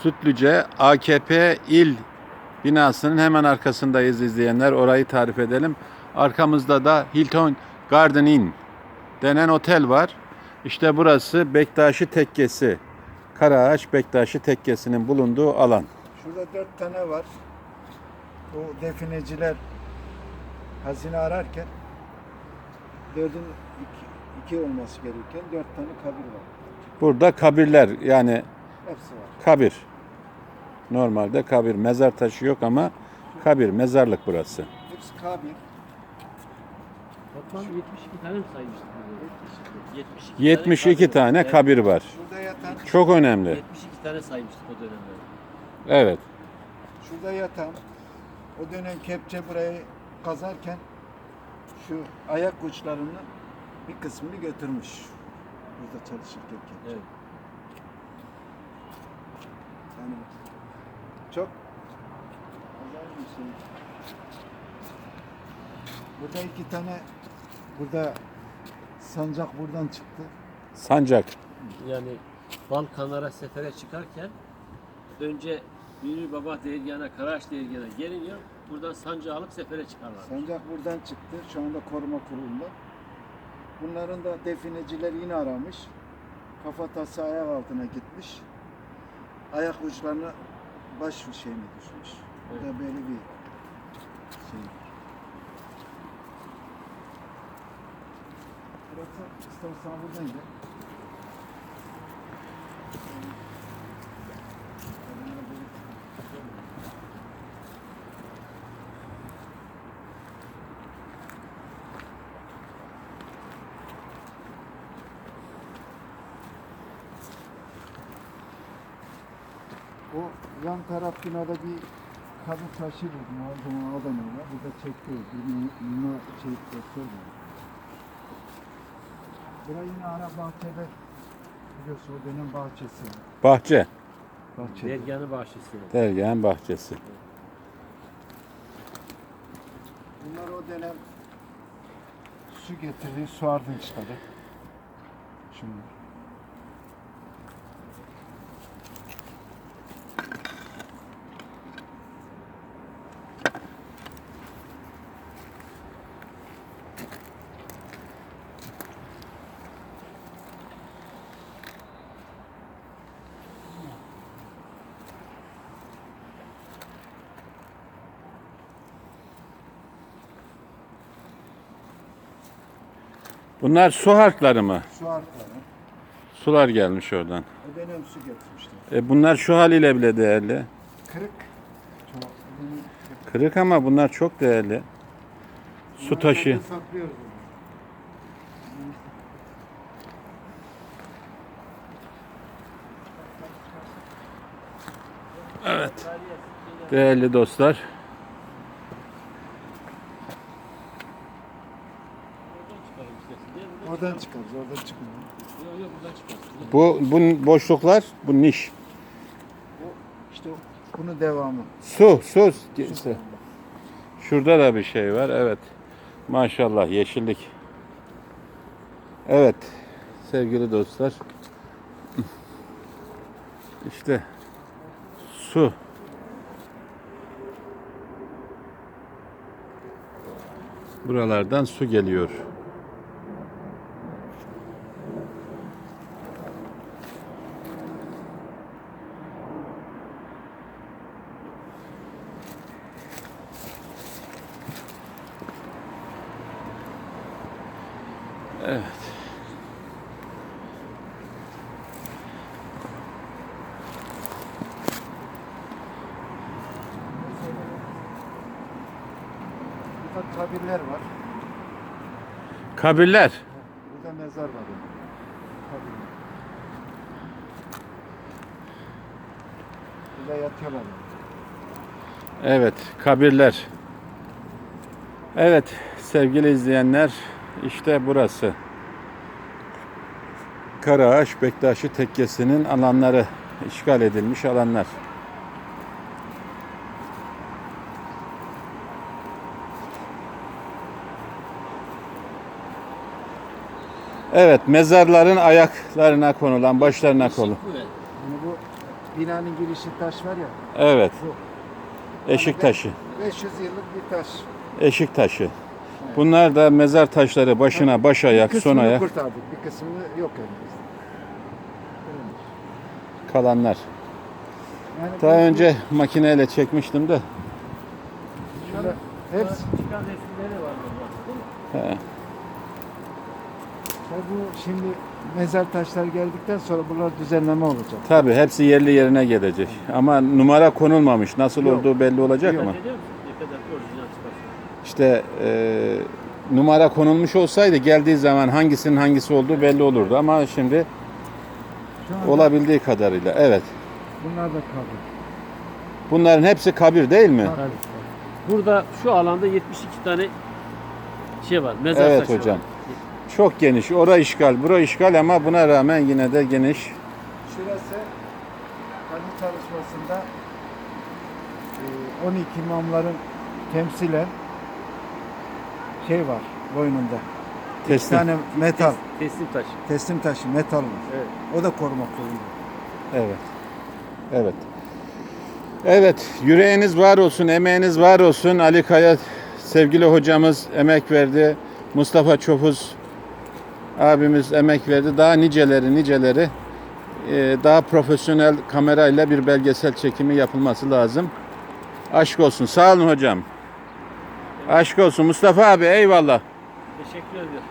Sütlüce AKP il binasının hemen arkasındayız izleyenler. Orayı tarif edelim. Arkamızda da Hilton Garden Inn denen otel var. İşte burası Bektaşi Tekkesi. Karaağaç Bektaşi Tekkesi'nin bulunduğu alan. Şurada dört tane var. Bu defineciler hazine ararken dördün iki, iki olması gerekirken dört tane kabir var. Burada kabirler yani Hepsi var. kabir. Normalde kabir. Mezar taşı yok ama kabir, mezarlık burası. Hepsi kabir. Toplam 72 tane mi saymıştık? burada? 72, 72 tane Evet, kabir var. Şurada yatan, Çok önemli. 72 tane saymıştık o dönemde. Evet. şurada yatan o dönem kepçe burayı kazarken şu ayak uçlarının bir kısmını götürmüş. Burada çalışırken kepçe. Evet. Yani çok güzel bir şey. Burada iki tane burada sancak buradan çıktı. Sancak. Yani Balkanlara sefere çıkarken önce Büyük Baba dergahına, Karaş dergahına geliniyor. Buradan sancı alıp sefere çıkarlar. Sancak buradan çıktı. Şu anda koruma kurulunda. Bunların da defineciler yine aramış. Kafatası ayak altına gitmiş. Ayak uçlarına baş şeyini düşmüş. Burada böyle bir şey. Burası istersen buradan gel. O yan taraf binada bir kadın taşı buldum. O zaman öyle. Burada. Bir mino şey doktor var. Burası yine ara bahçede. Biliyorsun o dönem bahçesi. Bahçe. Bahçe. Dergahın bahçesi. Dergahın bahçesi. Bunlar o dönem su getirdi, su ardınçları. Şunlar. Bunlar su harkları mı? Su artları. Sular gelmiş oradan. O dönem su getirmişler. E bunlar şu haliyle bile değerli. Kırık. Çok. kırık. Kırık ama bunlar çok değerli. Su Bunları taşı. zaten saklıyoruz bunu. Değerli dostlar. Buradan Oradan çıkarız, oradan çıkmıyor. Yok yok buradan çıkarsın. Bu bu boşluklar, bu niş. İşte bunun devamı. Su, su. Şurada da bir şey var. Evet. Maşallah yeşillik. Evet. Sevgili dostlar. İşte su. Buralardan su geliyor. Evet. Burada kabirler var. Kabirler. Burada mezar var. Kabirler. Burada yatıyorlar. Evet, kabirler. Evet, sevgili izleyenler, işte burası. Karaağaç Bektaşi Tekkesi'nin alanları, işgal edilmiş alanlar. Evet, mezarların ayaklarına konulan, başlarına konu. Yani. Bu binanın girişi taş var ya. Evet. Bu. Eşik taşı. 500 yıllık bir taş. Eşik taşı. Bunlar da mezar taşları başına baş ayak, bir son kısmını ayak kurtardık. Bir kısmını yok elimizde. kalanlar. Yani Daha bu- önce makineyle çekmiştim de. Hepsi. Çıkan resimleri var? He. Ya bu şimdi mezar taşları geldikten sonra bunlar düzenleme olacak. Tabii hepsi yerli yerine gelecek. Ama numara konulmamış. Nasıl Yok. olduğu belli olacak Yok. mı? Biliyor musun? İşte e, numara konulmuş olsaydı geldiği zaman hangisinin hangisi olduğu belli olurdu. Ama şimdi Şu olabildiği kadarıyla. Evet. bunlar da kaldı. Bunların hepsi kabir değil mi? Burada şu alanda 72 tane şey var. Mezar Evet taşı hocam. var. Çok geniş. Ora işgal, bura işgal ama buna rağmen yine de geniş. Şurası kazı çalışmasında e, 12 imamların temsilen şey var boynunda. Bir Teslim. tane metal, Teslim taşı. teslim taşı metal var. Evet. O da koruma kurulu. Evet. Evet. Evet, yüreğiniz var olsun, emeğiniz var olsun. Ali Kaya sevgili hocamız emek verdi. Mustafa Çopuz abimiz emek verdi. Daha niceleri niceleri e, daha profesyonel kamerayla bir belgesel çekimi yapılması lazım. Aşk olsun. Sağ olun hocam. Aşk olsun. Mustafa abi eyvallah. Teşekkür ediyorum.